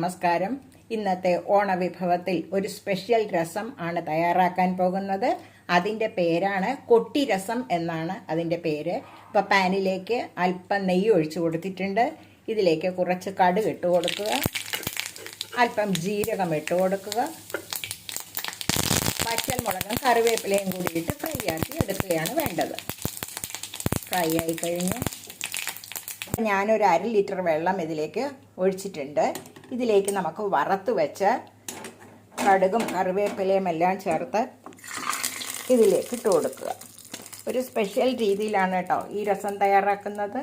നമസ്കാരം. ഇന്നത്തെ ഓണവിഭവത്തിൽ ഒരു സ്പെഷ്യൽ രസം ആണ് തയ്യാറാക്കാൻ പോകുന്നത്. അതിന്റെ പേരാണ് കൊട്ടി രസം എന്നാണ് അതിന്റെ പേര്. ഇപ്പം പാനിലേക്ക് അല്പം നെയ്യ് ഒഴിച്ചു കൊടുത്തിട്ടുണ്ട്. ഇതിലേക്ക് കുറച്ച് കടുക് ഇട്ട് കൊടുക്കുക. അല്പം ജീരകം ഇട്ട് കൊടുക്കുക. പച്ചമുളകും കറിവേപ്പിലയും കൂടിയിട്ട് ഫ്രൈ ആക്കി എടുക്കുകയാണ് വേണ്ടത്. ഫ്രൈ ആയി കഴിഞ്ഞു. ഞാനൊരു അര ലിറ്റർ വെള്ളം ഇതിലേക്ക് ഒഴിച്ചിട്ടുണ്ട്. ഇതിലേക്ക് നമുക്ക് വറുത്ത് വെച്ച് കടുകും കറിവേപ്പിലയും എല്ലാം ചേർത്ത് ഇതിലേക്ക് ഇട്ട് കൊടുക്കുക. ഒരു സ്പെഷ്യൽ രീതിയിലാണ് കേട്ടോ ഈ രസം തയ്യാറാക്കുന്നത്.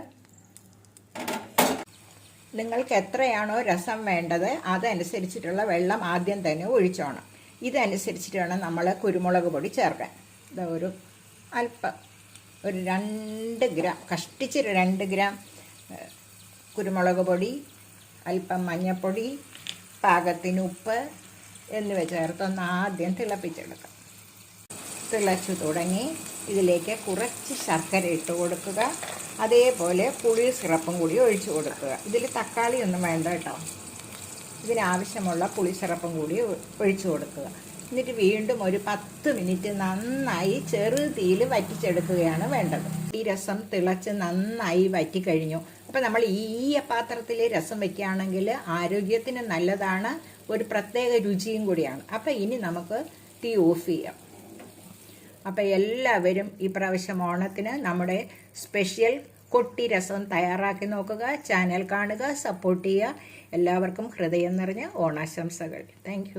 നിങ്ങൾക്ക് എത്രയാണോ രസം വേണ്ടത് അതനുസരിച്ചിട്ടുള്ള വെള്ളം ആദ്യം തന്നെ ഒഴിച്ചോണം. ഇതനുസരിച്ചിട്ട് വേണം നമ്മൾ കുരുമുളക് പൊടി ചേർക്കാൻ. ഇത് ഒരു അല്പം ഒരു രണ്ട് ഗ്രാം കഷ്ടിച്ചൊരു രണ്ട് ഗ്രാം കുരുമുളക് പൊടി അല്പം മഞ്ഞൾപ്പൊടി പാകത്തിന് ഉപ്പ് എന്നിവ ചേർത്തൊന്ന് ആദ്യം തിളപ്പിച്ചെടുക്കാം. തിളച്ചു തുടങ്ങി ഇതിലേക്ക് കുറച്ച് ശർക്കര ഇട്ട് കൊടുക്കുക. അതേപോലെ പുളി സിറപ്പും കൂടി ഒഴിച്ചു കൊടുക്കുക. ഇതിൽ തക്കാളി ഒന്നും വേണ്ട കേട്ടോ. ഇതിനാവശ്യമുള്ള പുളി സിറപ്പും കൂടി ഒഴിച്ചു കൊടുക്കുക. എന്നിട്ട് വീണ്ടും ഒരു പത്ത് മിനിറ്റ് നന്നായി ചെറു തീയിൽ വറ്റിച്ചെടുക്കുകയാണ് വേണ്ടത്. ഈ രസം തിളച്ച് നന്നായി വറ്റിക്കഴിഞ്ഞു. അപ്പം നമ്മൾ ഈ പാത്രത്തിൽ രസം വെക്കുകയാണെങ്കിൽ ആരോഗ്യത്തിന് നല്ലതാണ് ഒരു പ്രത്യേക രുചിയും കൂടിയാണ്. അപ്പം ഇനി നമുക്ക് തീ ഓഫ് ചെയ്യാം. അപ്പം എല്ലാവരും ഈ പ്രാവശ്യം ഓണത്തിന് നമ്മുടെ സ്പെഷ്യൽ കൊട്ടി രസം തയ്യാറാക്കി നോക്കുക ചാനൽ കാണുക സപ്പോർട്ട് ചെയ്യുക. എല്ലാവർക്കും ഹൃദയം നിറഞ്ഞ ഓണാശംസകൾ. താങ്ക്